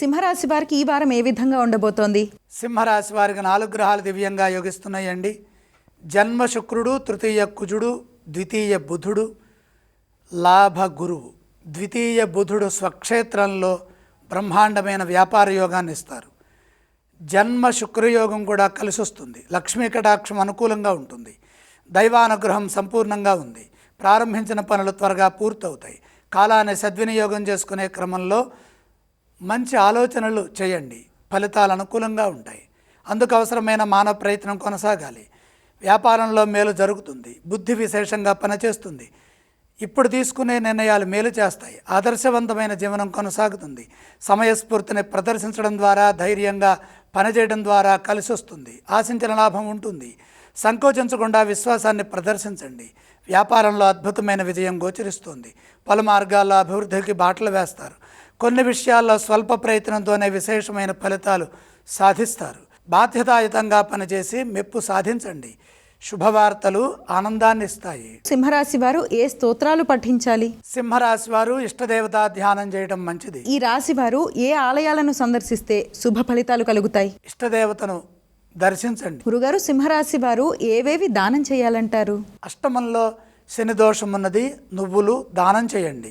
సింహరాశి వారికి ఈ వారం ఏ విధంగా ఉండబోతోంది? సింహరాశి వారికి నాలుగు గ్రహాలు దివ్యంగా యోగిస్తున్నాయండి. జన్మ శుక్రుడు తృతీయ కుజుడు ద్వితీయ బుధుడు లాభ గురువు. ద్వితీయ బుధుడు స్వక్షేత్రంలో బ్రహ్మాండమైన వ్యాపార యోగాన్ని ఇస్తారు. జన్మ శుక్రయోగం కూడా కలిసి వస్తుంది లక్ష్మీ కటాక్షం అనుకూలంగా ఉంటుంది. దైవానుగ్రహం సంపూర్ణంగా ఉంది. ప్రారంభించిన పనులు త్వరగా పూర్తవుతాయి. కాలాన్ని సద్వినియోగం చేసుకునే క్రమంలో మంచి ఆలోచనలు చేయండి. ఫలితాలు అనుకూలంగా ఉంటాయి. అందుకు అవసరమైన మానవ ప్రయత్నం కొనసాగాలి. వ్యాపారంలో మేలు జరుగుతుంది. బుద్ధి విశేషంగా పనిచేస్తుంది. ఇప్పుడు తీసుకునే నిర్ణయాలు మేలు చేస్తాయి. ఆదర్శవంతమైన జీవనం కొనసాగుతుంది. సమయస్ఫూర్తిని ప్రదర్శించడం ద్వారా ధైర్యంగా పనిచేయడం ద్వారా కలిసి వస్తుంది. ఆశించిన లాభం ఉంటుంది. సంకోచించకుండా విశ్వాసాన్ని ప్రదర్శించండి. వ్యాపారంలో అద్భుతమైన విజయం గోచరిస్తుంది. పలు మార్గాల్లో అభివృద్ధికి బాటలు వేస్తారు. కొన్ని విషయాల్లో స్వల్ప ప్రయత్నంతోనే విశేషమైన ఫలితాలు సాధిస్తారు. బాధ్యతాయుతంగా పనిచేసి మెప్పు సాధించండి. శుభవార్తలు ఆనందాన్ని ఇస్తాయి సింహరాశి వారు ఏ స్తోత్రాలు పఠించాలి? సింహరాశి వారు ఇష్టదేవతా ధ్యానం చేయడం మంచిది. ఈ రాశి వారు ఏ ఆలయాలను సందర్శిస్తే శుభ ఫలితాలు కలుగుతాయి? ఇష్టదేవతను దర్శించండి. గురుగారు సింహరాశి వారు ఏవేవి దానం చేయాలంటారు? అష్టమంలో శని దోషం ఉన్నది నువ్వులు దానం చేయండి.